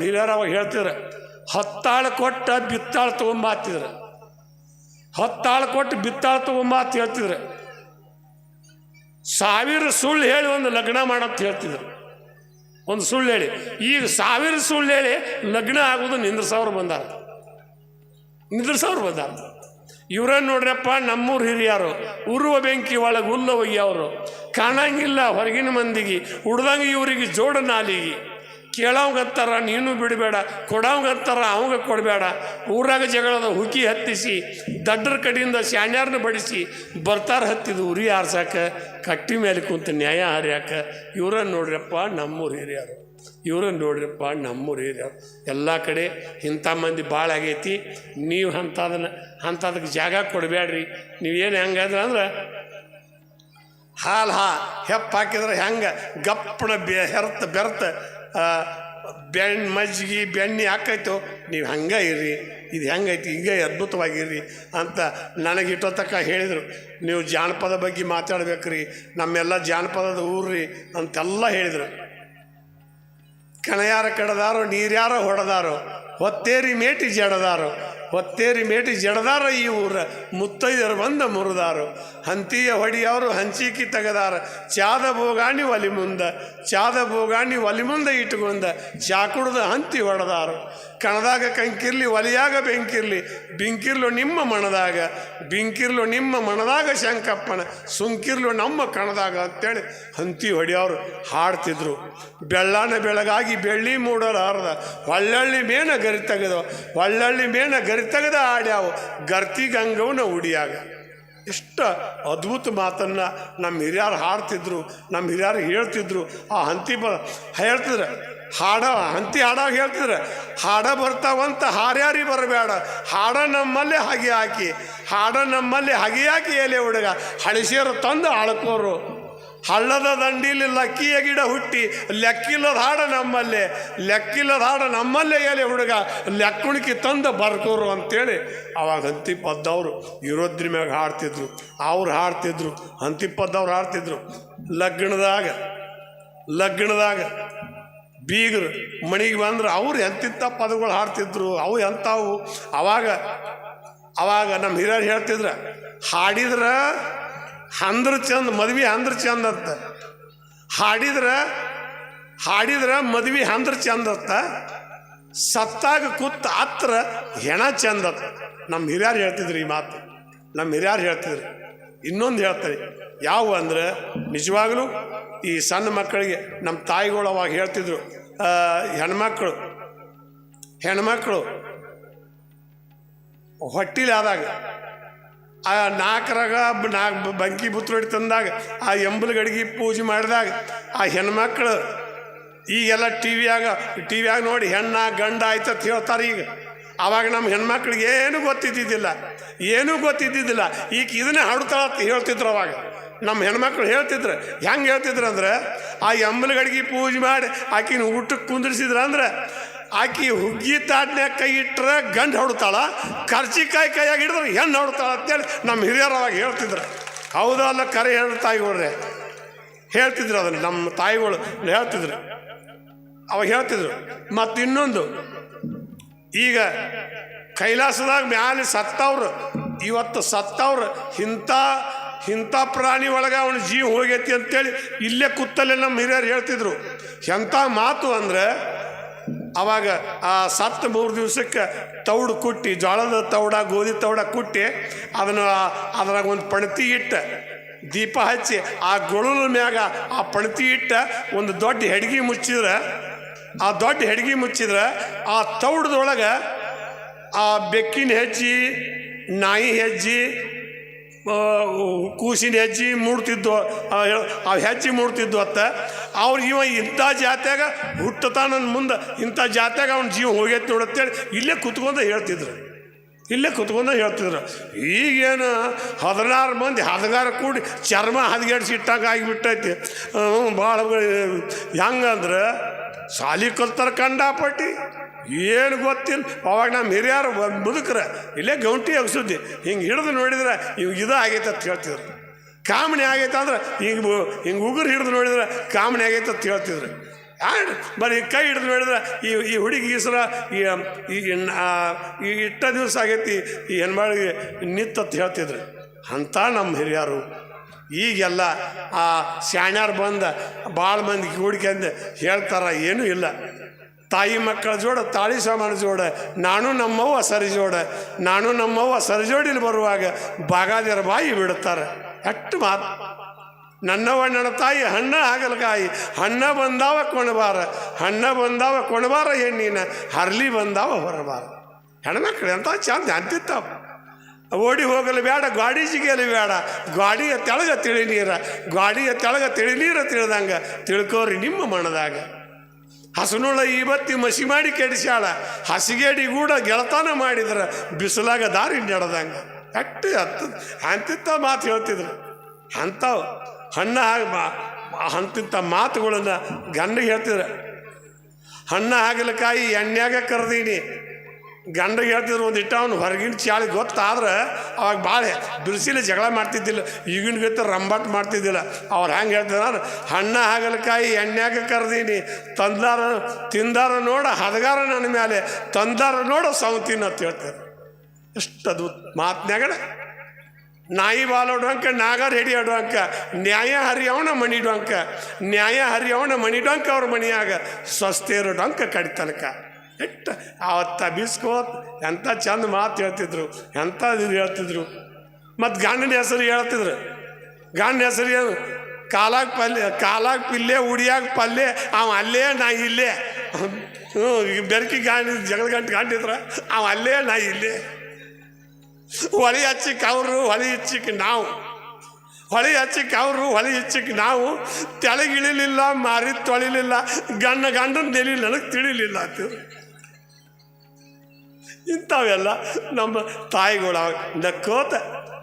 ಹಿರಿಯರು ಅವಾಗ ಹೇಳ್ತಿದ್ರು, ಹತ್ತಾಳು ಕೊಟ್ಟ ಬಿತ್ತಾಳು ತಗೊಂಬಾತಿದ್ರು ಹತ್ತಾಳು ಕೊಟ್ಟು ಬಿತ್ತಾಳು ತಗೊಂಬಾತ್ ಹೇಳ್ತಿದ್ರು. ಸಾವಿರ ಸುಳ್ಳು ಹೇಳಿ ಒಂದು ಲಗ್ನ ಮಾಡಂತ ಹೇಳ್ತಿದ್ರು. ಒಂದು ಸುಳ್ಳು ಹೇಳಿ. ಈಗ ಸಾವಿರ ಸುಳ್ಳು ಹೇಳಿ ಲಗ್ನ ಆಗೋದು ನಿಂದ್ರಸವ್ರು ಬಂದಾರ. ನಿಂದ್ರಸವ್ರು ಬಂದಾರ. ಇವ್ರ ನೋಡ್ರಪ್ಪ, ನಮ್ಮೂರು ಹಿರಿಯರು, ಉರುವ ಬೆಂಕಿ ಒಳಗೆ ಹುಲ್ಲ ಒಯ್ಯವರು, ಕಾಣಂಗಿಲ್ಲ ಹೊರಗಿನ ಮಂದಿಗೆ, ಉಡ್ದಂಗೆ ಇವರಿಗೆ ಜೋಡ ನಾಲಿಗೆ. ಕೇಳವಂಗತ್ತಾರ ನೀನು ಬಿಡಬೇಡ ಕೊಡೋವಂತಾರ ಅವಂಗೆ ಕೊಡಬೇಡ. ಊರಾಗ ಜಗಳದ ಹುಕಿ ಹತ್ತಿಸಿ, ದಡ್ಡರ ಕಡೆಯಿಂದ ಶಾಣ್ಯಾರನ್ನ ಬಡಿಸಿ, ಬರ್ತಾರ ಹತ್ತಿದ ಉರಿ ಆರ್ಸಾಕ, ಕಟ್ಟಿ ಮೇಲೆ ಕುಂತ ನ್ಯಾಯ ಹರಿಯಾಕ ಇವ್ರನ್ನ ನೋಡ್ರಪ್ಪ ನಮ್ಮೂರು ಹಿರಿಯರು. ಇವ್ರನ್ನ ನೋಡ್ರಪ್ಪ ನಮ್ಮೂರು ಹಿರಿಯರು. ಎಲ್ಲ ಕಡೆ ಇಂಥ ಮಂದಿ ಭಾಳ ಆಗೈತಿ. ನೀವು ಅಂಥದನ್ನ ಅಂಥದಕ್ಕೆ ಜಾಗ ಕೊಡಬೇಡ್ರಿ ನೀವೇನು ಹೆಂಗಾದ್ರೆ ಅಂದ್ರೆ, ಹಾಲು ಹಾ, ಹೆಪ್ಪ ಹಾಕಿದ್ರೆ ಹೆಂಗೆ ಗಪ್ಪಣ ಬೆ, ಹೆರ್ತ ಬೆರ್ತ ಬೆಣ್ಣೆ ಮಜ್ಜಿಗೆ ಬೆಣ್ಣೆ ಹಾಕೈತೋ ನೀವು ಹಂಗೆ ಇರ್ರಿ, ಇದು ಹೆಂಗೈತಿ, ಹಿಂಗೆ ಅದ್ಭುತವಾಗಿರ್ರಿ ಅಂತ ನನಗೆ ಇಟ್ಟೋತಕ್ಕ ಹೇಳಿದರು. ನೀವು ಜಾನಪದ ಬಗ್ಗೆ ಮಾತಾಡ್ಬೇಕ್ರಿ, ನಮ್ಮೆಲ್ಲ ಜಾನಪದದ ಊರ್ರಿ ಅಂತೆಲ್ಲ ಹೇಳಿದರು. ಕಣಯಾರ ಕಡದಾರೋ, ನೀರ್ಯಾರೋ ಹೊಡೆದಾರೋ, ಹೊತ್ತೇರಿ ಮೇಟಿ ಜಡದಾರೋ ಹೊತ್ತೇರಿ ಮೇಟಿ ಜಡದಾರ ಈ ಊರ. ಮುತ್ತೈದರು ಬಂದ ಮುರಿದಾರು. ಹಂತಿಯ ಹೊಡಿಯವರು ಹಂಚಿಕಿ ತೆಗದಾರ. ಚಾದ ಬೋಗಾಣಿ ಒಲಿ ಮುಂದ. ಚಾದ ಬೋಗಾಣಿ ಒಲಿ ಮುಂದೆ ಇಟ್ಟುಕೊಂಡ. ಚಾಕುಡ್ದ ಹಂತಿ ಹೊಡೆದಾರು. ಕಣದಾಗ ಕಂಕಿರ್ಲಿ, ಒಲಿಯಾಗ ಬೆಂಕಿರ್ಲಿ. ಬಿಂಕಿರ್ಲು ನಿಮ್ಮ ಮಣದಾಗ. ಬಿಂಕಿರ್ಲು ನಿಮ್ಮ ಮಣದಾಗ ಶಂಕಪ್ಪನ. ಸುಂಕಿರ್ಲು ನಮ್ಮ ಕಣದಾಗ ಅಂತೇಳಿ ಹಂತಿ ಹೊಡಿಯವರು ಹಾಡ್ತಿದ್ರು. ಬೆಳ್ಳಾನ ಬೆಳಗಾಗಿ ಬೆಳ್ಳಿ ಮೂಡಲಾರ್ದ. ಹೊಳ್ಳಳ್ಳಿ ಮೇನ ಗರಿ ತೆಗೆದು ಹೊಳ್ಳಳ್ಳಿ ಮೇನ ಗರಿ ತೆಗೆದ ಆಡ್ಯಾವು ಗರ್ತಿ ಗಂಗವನ ಉಡಿಯಾಗ. ಎಷ್ಟು ಅದ್ಭುತ ಮಾತನ್ನು ನಮ್ಮ ಹಿರಿಯರು ಹಾಡ್ತಿದ್ರು, ನಮ್ಮ ಹಿರಿಯರು ಹೇಳ್ತಿದ್ರು. ಆ ಹಂತಿ ಬ ಹೇಳ್ತಿದ್ರು, ಹಾಡ, ಹಂತಿ ಹಾಡಾಗ ಹೇಳ್ತಿದ್ರು, ಹಾಡ ಬರ್ತಾವಂತ ಹಾರ್ಯಾರಿ ಬರಬೇಡ. ಹಾಡ ನಮ್ಮಲ್ಲಿ ಹಗೆ ಹಾಕಿ, ಹಾಡ ನಮ್ಮಲ್ಲಿ ಹಗೆ ಹಾಕಿ ಎಲೆ ಹುಡುಗ. ಹಳಿಸಿಯರು ತಂದು ಆಳ್ಕೋರು. ಹಳ್ಳದ ದಂಡಿಲಿ ಲಕ್ಕಿಯ ಗಿಡ ಹುಟ್ಟಿ, ಲೆಕ್ಕಿಲ್ಲದ ಹಾಡ ನಮ್ಮಲ್ಲೇ, ಲೆಕ್ಕಿಲ್ಲದ ಹಾಡ ನಮ್ಮಲ್ಲೇ ಎಲೆ ಹುಡುಗ, ಲೆಕ್ಕುಣಿಕೆ ತಂದು ಬರ್ಕೋರು ಅಂತೇಳಿ ಅವಾಗ ಹಂತಿಪ್ಪದ್ದವರು ಇರೋದ್ರ ಮ್ಯಾಗ ಹಾಡ್ತಿದ್ರು, ಅವ್ರು ಹಾಡ್ತಿದ್ರು ಹಂತಿಪ್ಪದ್ದವ್ರು ಹಾಡ್ತಿದ್ರು. ಲಗ್ನದಾಗ ಲಗ್ನದಾಗ ಬೀಗರು ಮಣಿಗೆ ಬಂದ್ರೆ ಅವ್ರು ಎಂತಿಂಥ ಪದಗಳು ಹಾಡ್ತಿದ್ರು, ಅವು ಎಂಥವು ಅವಾಗ ಅವಾಗ ನಮ್ಮ ಹಿರಿಯರು ಹೇಳ್ತಿದ್ರು, ಹಾಡಿದ್ರೆ ಅಂದ್ರ ಚಂದ, ಮದ್ವೆ ಅಂದ್ರ ಚಂದ ಅಂತ. ಹಾಡಿದ್ರೆ ಹಾಡಿದ್ರೆ ಮದ್ವೆ ಅಂದ್ರ ಚಂದ ಅಂತ. ಸತ್ತಾಗ ಕೂತ್ ಹತ್ರ ಹೆಣ ಚಂದ ನಮ್ಮ ಹಿರಿಯರು ಹೇಳ್ತಿದ್ರು ಈ ಮಾತು. ನಮ್ಮ ಹಿರಿಯರು ಹೇಳ್ತಿದ್ರು. ಇನ್ನೊಂದು ಹೇಳ್ತಾರೆ, ಯಾವ ಅಂದ್ರೆ ನಿಜವಾಗ್ಲೂ ಈ ಸಣ್ಣ ಮಕ್ಕಳಿಗೆ ನಮ್ಮ ತಾಯಿಗಳು ಅವಾಗ ಹೇಳ್ತಿದ್ರು ಹೆಣ್ಮಕ್ಳು ಹೆಣ್ಮಕ್ಳು, ಹೊಟ್ಟಿಲಿ ಆದಾಗ ಆ ನಾಲ್ಕರಾಗ ನಾಲ್ಕು ಬಂಕಿ ಬುತ್ತರೊಡಿ ತಂದಾಗ, ಆ ಎಂಬಲು ಗಡಿಗೆ ಪೂಜೆ ಮಾಡಿದಾಗ, ಆ ಹೆಣ್ಮಕ್ಳು ಈಗೆಲ್ಲ ಟಿ ವಿಯಾಗ ಟಿ ವಿಯಾಗ ನೋಡಿ ಹೆಣ್ಣ ಗಂಡ ಆಯ್ತು ಅಂತ ಹೇಳ್ತಾರೆ ಈಗ. ಆವಾಗ ನಮ್ಮ ಹೆಣ್ಮಕ್ಳಿಗೆ ಏನೂ ಗೊತ್ತಿದ್ದಿದ್ದಿಲ್ಲ ಏನೂ ಗೊತ್ತಿದ್ದಿದ್ದಿಲ್ಲ. ಈಗ ಇದನ್ನೇ ಹಾಡ್ತಾಳ ಅಂತ ಹೇಳ್ತಿದ್ರು ಅವಾಗ. ನಮ್ಮ ಹೆಣ್ಮಕ್ಳು ಹೇಳ್ತಿದ್ರು. ಹೆಂಗೆ ಹೇಳ್ತಿದ್ರು ಅಂದ್ರೆ, ಆ ಎಂಬಲು ಗಡಿಗೆ ಪೂಜೆ ಮಾಡಿ ಆಕಿನ ಊಟಕ್ಕೆ ಕುಂದಿರ್ಸಿದ್ರ ಅಂದ್ರೆ ಆಕಿ ಹುಗ್ಗಿ ತಾಟ್ನ್ಯಾಗ ಕೈ ಇಟ್ಟರೆ ಗಂಡು ಹೊಡ್ತಾಳ ಕರ್ಚಿಕಾಯಿ ಕೈಯಾಗ ಹಿಡಿದ್ರೆ ಹೆಣ್ಣು ಹೊಡ್ತಾಳ ಅಂತೇಳಿ ನಮ್ಮ ಹಿರಿಯರು ಅವಾಗ ಹೇಳ್ತಿದ್ರು. ಹೌದಾ ಅಲ್ಲ ಕರೆ ಹೇಳಿ ತಾಯಿಗಳ್ರೆ? ಹೇಳ್ತಿದ್ರು ಅದನ್ನು ನಮ್ಮ ತಾಯಿಗಳು ಹೇಳ್ತಿದ್ರು. ಅವಾಗ ಹೇಳ್ತಿದ್ರು, ಮತ್ತು ಇನ್ನೊಂದು, ಈಗ ಕೈಲಾಸದಾಗ ಮ್ಯಾಲೆ ಸತ್ತವ್ರು, ಇವತ್ತು ಸತ್ತವ್ರು, ಇಂಥ ಇಂಥ ಪ್ರಾಣಿ ಒಳಗೆ ಅವನ ಜೀವ ಹೋಗೈತಿ ಅಂತೇಳಿ ಇಲ್ಲೇ ಕುತ್ತಲ್ಲೇ ನಮ್ಮ ಹಿರಿಯರು ಹೇಳ್ತಿದ್ರು. ಎಂಥ ಮಾತು ಅಂದ್ರೆ ಅವಾಗ ಆ ಸತ್ತು ಮೂರು ದಿವಸಕ್ಕೆ ತೌಡು ಕುಟ್ಟಿ ಜೋಳದ ತೌಡ, ಗೋಧಿ ತೌಡ ಕುಟ್ಟಿ, ಅದನ್ನು ಅದ್ರಾಗ ಒಂದು ಪಣತಿ ಇಟ್ಟು, ದೀಪ ಹಚ್ಚಿ, ಆ ಗೊಳಲ ಮ್ಯಾಗ ಆ ಪಣತಿ ಇಟ್ಟ, ಒಂದು ದೊಡ್ಡ ಹೆಡ್ಗಿ ಮುಚ್ಚಿದ್ರೆ, ಆ ದೊಡ್ಡ ಹೆಡ್ಗಿ ಮುಚ್ಚಿದ್ರೆ, ಆ ತೌಡದೊಳಗೆ ಆ ಬೆಕ್ಕಿನ ಹೆಜ್ಜಿ, ನಾಯಿ ಹೆಜ್ಜಿ ಕೂಸಿನ ಹೆಜ್ಜೆ ಮೂಡ್ತಿದ್ದು ಆ, ಹೆಜ್ಜೆ ಮೂಡ್ತಿದ್ದು ಅತ್ತ. ಅವ್ರು ಇವ ಇಂಥ ಜಾತ್ಯಾಗ ಹುಟ್ಟತಾನ ಮುಂದೆ ಇಂಥ ಜಾತ್ಯಾಗ ಅವ್ನ ಜೀವ ಹೋಗೈತೆ ನೋಡತ್ತೇಳಿ ಇಲ್ಲೇ ಕುತ್ಕೊಂಡು ಹೇಳ್ತಿದ್ರು. ಇಲ್ಲೇ ಕುತ್ಕೊಂಡ ಹೇಳ್ತಿದ್ರು. ಈಗೇನು ಹದಿನಾರು ಮಂದಿ ಹದಗಾರ ಕೂಡಿ ಚರ್ಮ ಹದಗೆಡ್ಸಿ ಇಟ್ಟಾಗ ಆಗಿಬಿಟ್ಟೈತಿ. ಭಾಳ ಹೆಂಗಂದ್ರೆ ಸಾಲಿ ಕಲ್ತಾರ ಕಂಡಾಪಟ್ಟಿ. ಏನು ಗೊತ್ತಿಲ್ಲ. ಅವಾಗ ನಮ್ಮ ಹಿರಿಯರು ಮುದುಕ್ರ, ಇಲ್ಲೇ ಗೌಂಟಿ ಅಗ್ಸುದ್ದಿ ಹಿಂಗೆ ಹಿಡಿದು ನೋಡಿದ್ರೆ ಇವಾಗ ಇದು ಆಗೈತೆ ಅಂತ ಹೇಳ್ತಿದ್ರು. ಕಾಮಣಿ ಆಗೈತೆ ಅಂದ್ರೆ ಹಿಂಗೆ ಹಿಂಗೆ ಉಗುರು ಹಿಡಿದು ನೋಡಿದ್ರೆ ಕಾಮಣಿ ಆಗೈತೆ ಅಂತ ಹೇಳ್ತಿದ್ರು. ಆ್ಯಂಡ್ ಬರೀ ಕೈ ಹಿಡಿದು ನೋಡಿದ್ರೆ ಈ ಈ ಹುಡುಗಿ ಈಸರ ಈ ಇಟ್ಟ ದಿವಸ ಆಗೈತಿ, ಈ ಹೆಣ್ಮಳಿಗೆ ನಿತ್ತತ್ ಹೇಳ್ತಿದ್ರು. ಅಂತ ನಮ್ಮ ಹಿರಿಯರು. ಈಗೆಲ್ಲ ಆ ಶಾಣ್ಯಾರು ಬಂದ ಭಾಳ ಮಂದಿ ಕೂಡ್ಕೊಂಡು ಹೇಳ್ತಾರ, ಏನೂ ಇಲ್ಲ. ತಾಯಿ ಮಕ್ಕಳ ಜೋಡ, ತಾಳಿ ಸಾಮಾನು ಜೋಡ, ನಾನು ನಮ್ಮವ್ವ ಸರಿ ಜೋಡ, ನಾನು ನಮ್ಮವ್ವ ಸರಿ ಜೋಡಿಲಿ ಬರುವಾಗ ಬಾಗಾದಿರ ಬಾಯಿ ಬಿಡುತ್ತಾರೆ. ಅಟ್ಟು ಮಾತು ನನ್ನವ್ವ, ನನ್ನ ತಾಯಿ ಹಣ್ಣ ಹಾಗಲಕಾಯಿ ಹಣ್ಣ ಬಂದಾವ ಕೊಣಬಾರ, ಹಣ್ಣ ಬಂದಾವ ಕೊಣಬಾರ ಹೆಣ್ಣಿನ, ಹರ್ಲಿ ಬಂದಾವ ಹೊರಬಾರ. ಹೆಣ್ಮಕ್ಳು ಅಂತ ಚಂದ ಅಂತಿತ್ತವ ಓಡಿ ಹೋಗಲು ಬೇಡ, ಗಾಡಿ ಜಿಗಿಯಲು ಬೇಡ, ಗಾಡಿಯ ತೆಳಗ ತಿಳಿ ನೀರ ಗಾಡಿಯ ತೆಳಗ ತಿಳಿ ನೀರ ತಿಳಿದಂಗ ತಿಳ್ಕೋರಿ ನಿಮ್ಮ ಮನದಾಗ. ಹಸನುಳ ಇವತ್ತಿ ಮಸಿ ಮಾಡಿ ಕೆಡಿಸ್ಯಾಳ. ಹಸಿಗೇಡಿ ಕೂಡ ಗೆಳತಾನ ಮಾಡಿದ್ರ ಬಿಸಿಲಾಗ ದಾರಿ ನಡೆದಂಗ. ಅಟ್ಟು ಹತ್ತು ಅಂತಿತ್ತ ಮಾತು ಹೇಳ್ತಿದ್ರು. ಅಂಥವು ಹಣ್ಣ ಅಂತಿಂಥ ಮಾತುಗಳನ್ನ ಗಂಡ ಹೇಳ್ತಿದ್ರು. ಹಣ್ಣ ಹಾಗಲಕಾಯಿ ಎಣ್ಣೆಯಾಗ ಕರ್ದೀನಿ. ಗಂಡಗೆ ಹೇಳ್ತಿದ್ರು ಒಂದು ಇಟ್ಟ ಅವ್ನು ಹೊರಗಿನ ಚಾಳಿ ಗೊತ್ತಾದ್ರೆ ಅವಾಗ ಭಾಳ ಬಿರುಸಿಲೆ ಜಗಳ ಮಾಡ್ತಿದ್ದಿಲ್ಲ. ಈಗಿನ ಗತಿ ರಂಬಾಟ್ ಮಾಡ್ತಿದ್ದಿಲ್ಲ. ಅವ್ರು ಹೆಂಗೆ ಹೇಳ್ತಿದ್ರು ಹಣ್ಣ ಹಾಗಲಕಾಯಿ, ಎಣ್ಣೆಯಾಗ ಕರೆದೀನಿ. ತಂದಾರ ತಿಂದಾರ ನೋಡ, ಹದಗಾರ ನನ್ನ ಮೇಲೆ ತಂದಾರ ನೋಡ ಸೌತಿನ ಅಂತ ಹೇಳ್ತಾರೆ ಎಷ್ಟು ಅದು ಮಾತನ್ಯಾಗಣ ನಾಯಿ ಬಾಲೋಡುವಂಕ ನಾಗರ್ ಹಿಡಿ ಆಡುವಂಕ ನ್ಯಾಯ ಹರಿಯವನ ಮಣಿಡಂಕ ನ್ಯಾಯ ಹರಿಯವನ ಮಣಿಡುವಂಕ ಅವ್ರ ಮಣಿಯಾಗ. ಸ್ವಸ್ಥೇರು ಡೊಂಕ ಕಡಿತನಕ. ಎಟ್ಟ ಅವತ್ತ ಬೀಸ್ಕೋತ್ ಎಂಥ ಚಂದ ಮಾತು ಹೇಳ್ತಿದ್ರು ಎಂಥ ಇದು ಹೇಳ್ತಿದ್ರು. ಮತ್ತು ಗಂಡನ ಹೆಸರು ಹೇಳ್ತಿದ್ರು. ಗಂಡನ ಹೆಸರು ಏನು? ಕಾಲಾಗ ಪಲ್ಯ, ಕಾಲಾಗ ಪಿಲ್ಲೆ, ಉಡಿಯಾಗ ಪಲ್ಯ ಅವ ಅಲ್ಲೇ ನಾ ಇಲ್ಲೇ. ಹ್ಞೂ ಬೆರಕಿ ಗಾಂಡಿ, ಜಗಳ ಗಂಟು ಗಾಂಡಿದ್ರ, ಅವ ಅಲ್ಲೇ ನಾ ಇಲ್ಲೇ. ಹೊಳಿ ಹಚ್ಚಿಕ್ ಅವರು, ಹೊಳಿ ಹಚ್ಚಿಕ್ ನಾವು. ಹೊಳಿ ಹಚ್ಚಿಕ್ ಅವರು, ಹೊಳಿ ಹಚ್ಚಿಕ್ ನಾವು. ತೆಳಗಿಳಿಲಿಲ್ಲ, ಮಾರಿ ತೊಳಿಲಿಲ್ಲ, ಗಂಡ ಗಂಡನ ನೆಲಿ ನನಗೆ ತಿಳಿಲಿಲ್ಲ ಅಂತ ಇಂಥವೆಲ್ಲ ನಮ್ಮ ತಾಯಿಗಳು ನಕ್ಕೋತ,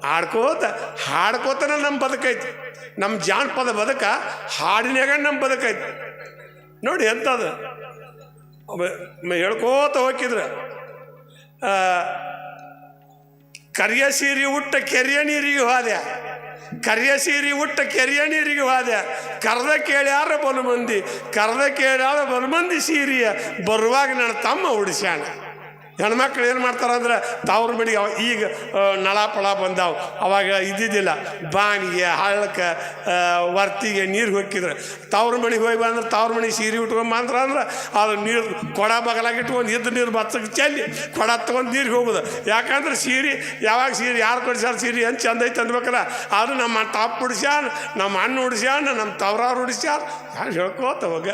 ಆಡ್ಕೋತ, ಹಾಡ್ಕೋತನ ನಮ್ಮ ಬದುಕೈತಿ ನಮ್ಮ ಜಾನಪದ ಬದುಕ ಹಾಡಿನಾಗ ನಮ್ಮ ಬದುಕೈತಿ ನೋಡಿ ಎಂಥದ್ದು. ಹೇಳ್ಕೋತ ಹೋಗಿದ್ರೆ ಕರಿಯ ಸೀರೆ ಉಟ್ಟ ಕೆರೆಯ ನೀರಿಗೆ ಹೋದೆ. ಕರಿಯ ಸೀರೆ ಉಟ್ಟ ಕೆರೆಯ ನೀರಿಗೆ ಹೋದೆ. ಕರೆದ ಕೇಳ್ಯಾರ ಬಲು ಮಂದಿ ಕರೆದ ಕೇಳ್ಯಾರ ಬಲು ಮಂದಿ ಸೀರೆಯ ಬರುವಾಗ ನನ್ನ ತಮ್ಮ ಉಡಿಸ್ಯಾಣ ಹೆಣ್ಮಕ್ಳು ಏನು ಮಾಡ್ತಾರೆ ಅಂದ್ರೆ ತಾವ್ರ ಅವ ಈಗ ನಳ ಪಳ ಬಂದಾವು. ಅವಾಗ ಇದ್ದಿದ್ದಿಲ್ಲ. ಬಾಣಿಗೆ ಹಳ್ಳಕ್ಕೆ ವರ್ತಿಗೆ ನೀರು ಹೊಕ್ಕಿದ್ರೆ. ತವ್ರ ಮನೆಗೆ ಹೋಗಿ ಬಂದ್ರೆ ತವ್ರ ಮನೆಗೆ ಸೀರೆ ಉಟ್ಕೊಂಬಂದ್ರ ಅಂದ್ರೆ ಅದು ನೀರು ಕೊಡ ಬಗಲಾಗಿ ಇಟ್ಕೊಂಡು ಇದ್ದ ನೀರು ಬತ್ತಕ್ಕೆ ಚೆಲ್ಲಿ ಕೊಡ ತೊಗೊಂಡು ನೀರಿಗೆ ಹೋಗೋದು. ಯಾಕಂದ್ರೆ ಸೀರೆ, ಯಾವಾಗ ಸೀರೆ, ಯಾರು ಕೊಡಿಸ್ಯಾರ ಸೀರೆ ಅಂತ ಚಂದ ಐತೆ ಅಂದ್ಬೇಕಲ್ಲ, ಅದು ನಮ್ಮ ತಾಪ್ ಉಡಿಸ್ಯಾನ ನಮ್ಮ ಅಣ್ಣ ಉಡಿಸ್ಯಾನ ನಮ್ಮ ತವ್ರಾರು ಉಡಿಸ್ಯಾರ. ಯಾರು ಹೇಳ್ಕೋತ ಹೋಗ.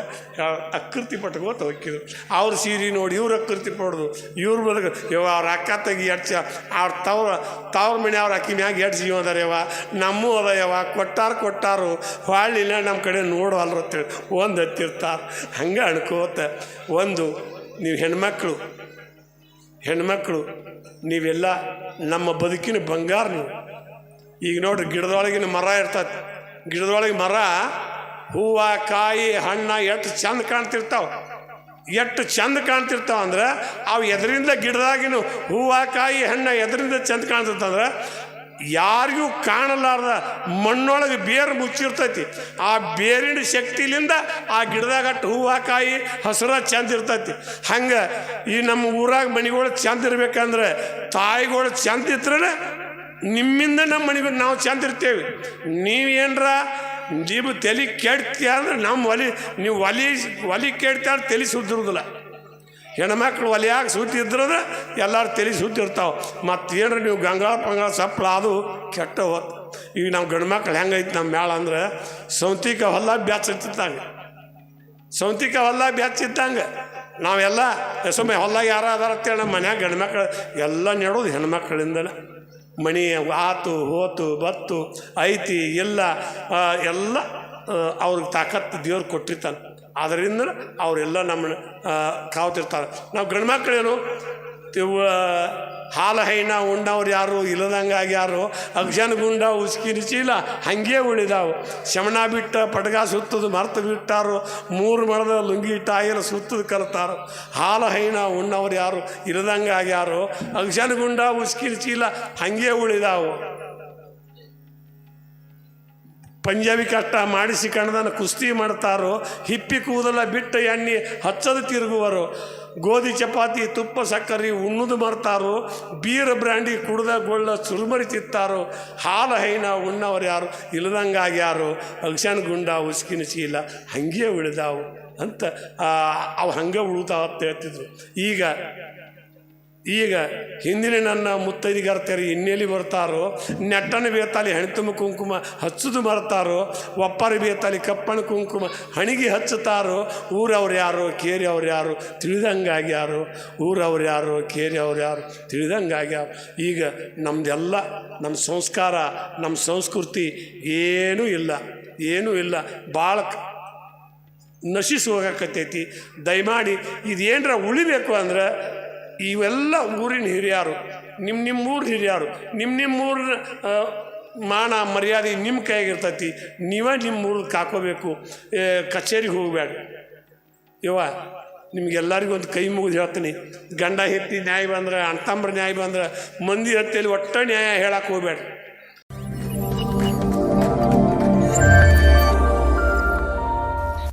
ಅಕೃತಿ ಪಟ್ಕೋತ ಹೋಗಿದ್ರು ಅವ್ರ ಸೀರೆ ನೋಡಿ ಇವ್ರು ಅಕೃತಿ ಪಡೋದು, ಇವ್ರು ಬದುಕು. ಇವ ಅವ್ರ ಅಕ್ಕ ತೆಗಿ ಎಡ್ಚ, ಅವ್ರ ತವ್ರ ತವ್ರ ಮನೆ ಅವ್ರ ಅಕ್ಕಿ ಮ್ಯಾಗ ಎಡ್ಸಿ ಅದಾರ ಯವ ನಮ್ಮೂ ಅದ ಯವ ಕೊಟ್ಟಾರ ಕೊಟ್ಟಾರು ಹೊಳ್ಳಿಲ್ಲ ನಮ್ಮ ಕಡೆ ನೋಡವಲ್ರು ಅಂತೇಳಿ ಒಂದು ಹತ್ತಿರ್ತಾರೆ. ಹಂಗೆ ಅಣ್ಕೋತ ಒಂದು, ನೀವು ಹೆಣ್ಮಕ್ಳು ಹೆಣ್ಮಕ್ಳು, ನೀವೆಲ್ಲ ನಮ್ಮ ಬದುಕಿನ ಬಂಗಾರ ನೀವು. ಈಗ ನೋಡ್ರಿ, ಗಿಡದೊಳಗಿನ ಮರ ಇರ್ತೈತೆ. ಗಿಡದೊಳಗೆ ಮರ ಹೂವು, ಕಾಯಿ, ಹಣ್ಣು ಎಷ್ಟು ಚಂದ ಕಾಣ್ತಿರ್ತಾವ. ಎಷ್ಟು ಚಂದ ಕಾಣ್ತಿರ್ತಾವ ಅಂದ್ರೆ ಅವು ಎದರಿಂದ ಗಿಡದಾಗಿನೂ ಹೂವು ಕಾಯಿ ಹಣ್ಣು ಎದರಿಂದ ಚಂದ ಕಾಣ್ತಿರ್ತಂದ್ರೆ ಯಾರಿಗೂ ಕಾಣಲಾರ್ದ ಮಣ್ಣೊಳಗೆ ಬೇರು ಮುಚ್ಚಿರ್ತೈತಿ. ಆ ಬೇರಿನ ಶಕ್ತಿಲಿಂದ ಆ ಗಿಡದಾಗ ಅಟ್ಟು ಹೂವು ಕಾಯಿ ಹಸಿರ ಚಂದ ಇರ್ತೈತಿ. ಹಂಗೆ ಈ ನಮ್ಮ ಊರಾಗ ಮನೆಗಳು ಚಂದ ಇರ್ಬೇಕಂದ್ರೆ ತಾಯಿಗಳು ಚಂದ ಇದ್ರೆ ನಿಮ್ಮಿಂದ ನಮ್ಮ ಮನೆಗಳು ನಾವು ಚಂದ ಇರ್ತೇವೆ. ನೀವೇನ್ರ ನೀವು ತಲೆ ಕೆಡ್ತೀಯ ಅಂದ್ರೆ ನಮ್ಮ ಒಲಿ, ನೀವು ಒಲಿ ಒಲಿ ಕೆಡ್ತೀಯ ಅಂದ್ರೆ ತಲೆ ಸುದ್ದಿರೋದಿಲ್ಲ. ಹೆಣ್ಮಕ್ಳು ಒಲಿಯಾಗ ಸುತ್ತಿದ್ರೆ ಎಲ್ಲರೂ ತಲೆ ಸುತ್ತಿರ್ತಾವೆ ಮತ್ತು ಏನ್ರ ನೀವು ಗಂಗಾಳ ಪಂಗಾಳ ಸಪ್ಪಳ ಅದು ಕೆಟ್ಟ ಹೋತ್ ಈಗ ನಾವು ಗಂಡು ಮಕ್ಳು ಹೆಂಗೈತೆ ನಮ್ಮ ಮೇಳ ಅಂದ್ರೆ ಸೌಂತಿಕ ಹೊಲ ಬೆಚ್ಚಿತ್ತಂಗೆ ಸೌಂತಿಕ ಹೊಲ ಬ್ಯಾಚಿದ್ದಂಗೆ ನಾವೆಲ್ಲ ಸುಮ್ಮನೆ ಹೊಲ ಯಾರು ಅದಾರ ಅಂತೇಳಿ ನಮ್ಮ ಮನ್ಯಾಗ ಗಂಡು ಮಕ್ಳು ಎಲ್ಲ ನೆಡೋದು ಹೆಣ್ಮಕ್ಳಿಂದನೇ. ಮಣಿ ಆತು, ಹೋತು, ಬತ್ತು, ಐತಿ, ಇಲ್ಲ ಎಲ್ಲ ಅವ್ರಿಗೆ ತಾಕತ್ತು ದೇವ್ರು ಕೊಟ್ಟಿರ್ತಾನೆ. ಅದರಿಂದ ಅವರೆಲ್ಲ ನಮ್ಮನ್ನ ಕಾವ್ತಿರ್ತಾರೆ. ನಾವು ಗಂಡು ಮಕ್ಕಳೇನು ಹಾಲು ಹೈನ ಉಂಡವ್ರು ಯಾರು ಇಲ್ಲದಂಗೆ ಯಾರು? ಅಕ್ಷನ ಗುಂಡ ಉಸ್ಕಿನ ಚೀಲ ಹಂಗೆ ಉಳಿದಾವು. ಶಮಣ ಬಿಟ್ಟ ಪಡ್ಗ ಸುತ್ತದು ಮರ್ತು ಬಿಟ್ಟಾರು. ಮೂರು ಮರದ ಲುಂಗಿ ಟಾಯಿಲ ಸುತ್ತದು ಕಲ್ತಾರು ಹಾಲ ಹೈನ ಉಣ್ಣವ್ರು ಯಾರು ಇಲ್ಲದಂಗೆ ಆಗ್ಯಾರು ಅಗ್ಜನ ಗುಂಡ ಉಸ್ಕಿನ ಚೀಲ ಹಂಗೆ ಉಳಿದಾವು. ಪಂಜಾಬಿ ಕಟ್ಟ ಮಾಡಿಸಿ ಕಣದನ ಕುಸ್ತಿ ಮಾಡ್ತಾರೋ. ಹಿಪ್ಪಿ ಕೂದಲ ಬಿಟ್ಟ ಎಣ್ಣೆ ಹಚ್ಚದು ತಿರುಗುವರು. ಗೋಧಿ ಚಪಾತಿ, ತುಪ್ಪ, ಸಕ್ಕರೆ ಉಣ್ಣುದು ಮರ್ತಾರೋ, ಬೀರ ಬ್ರ್ಯಾಂಡಿ ಕುಡ್ದ ಗೊಳ್ಳ ಸುರುಮರಿ ತಿತ್ತಾರೋ ಹಾಲು ಹೈನ ಉಣ್ಣವ್ರು ಯಾರು? ಇಲ್ಲದಂಗಾಗ್ಯಾರು ಅಗಶಾನ್ ಗುಂಡ, ಉಸ್ಕಿನ ಚೀಲ ಹಂಗೆ ಉಳಿದಾವು ಅಂತ ಅವು ಹಂಗೆ ಉಳಿತಾವ ಅಂತ ಹೇಳ್ತಿದ್ರು. ಈಗ ಈಗ ಹಿಂದಿನ ನನ್ನ ಮುತ್ತೈದಿಗರ್ತೆಯರು ಇನ್ನೆಲ್ಲಿ ಬರ್ತಾರೋ, ನೆಟ್ಟನ ಬೇತಾಲಿ ಹೆಣ್ತುಂಬ ಕುಂಕುಮ ಹಚ್ಚುದು ಮರ್ತಾರೋ, ಒಪ್ಪರ ಬೇತಾಲಿ ಕಪ್ಪಣ ಕುಂಕುಮ ಹಣಿಗೆ ಹಚ್ಚುತ್ತಾರೋ, ಊರವ್ರು ಯಾರು ಕೇರಿ ಅವ್ರು ಯಾರು ತಿಳಿದಂಗಾಗ್ಯಾರು ಊರವ್ರು ಯಾರು ಕೇರಿ ಅವ್ರು ಯಾರು. ತಿಳಿದಂಗಾಗ್ಯಾರು ಈಗ ನಮ್ದೆಲ್ಲ, ನಮ್ಮ ಸಂಸ್ಕಾರ, ನಮ್ಮ ಸಂಸ್ಕೃತಿ ಏನೂ ಇಲ್ಲ ಏನೂ ಇಲ್ಲ. ಭಾಳ ನಶಿಸಿ ಹೋಗಕತ್ತೈತಿ. ದಯಮಾಡಿ ಇದೇನರ ಉಳಿಬೇಕು ಅಂದ್ರೆ ಇವೆಲ್ಲ ಊರಿನ ಹಿರಿಯರು ನಿಮ್ಮ ನಿಮ್ಮ ಊರ ಹಿರಿಯರು ನಿಮ್ಮ ನಿಮ್ಮ ಊರ ಮಾನ ಮರ್ಯಾದೆ ನಿಮ್ಮ ಕೈಯಾಗಿರ್ತೈತಿ, ನೀವೇ ನಿಮ್ಮ ಊರು ಕಾಕೋಬೇಕು ಕಚೇರಿಗೆ ಹೋಗಬೇಡ. ಇವ ನಿಮ್ಗೆಲ್ಲರಿಗೂ ಒಂದು ಕೈ ಮುಗಿದು ಹೇಳ್ತೀನಿ. ಗಂಡ ಹೆತ್ತಿ ನ್ಯಾಯ ಬಂದ್ರೆ ಅಣ್ತಂಬ್ರ ನ್ಯಾಯ ಬಂದ್ರೆ, ಮಂದಿ ಹತ್ತಿಯಲ್ಲಿ ಒಟ್ಟ ನ್ಯಾಯ ಹೇಳಕ್ಕೆ ಹೋಗ್ಬೇಡ.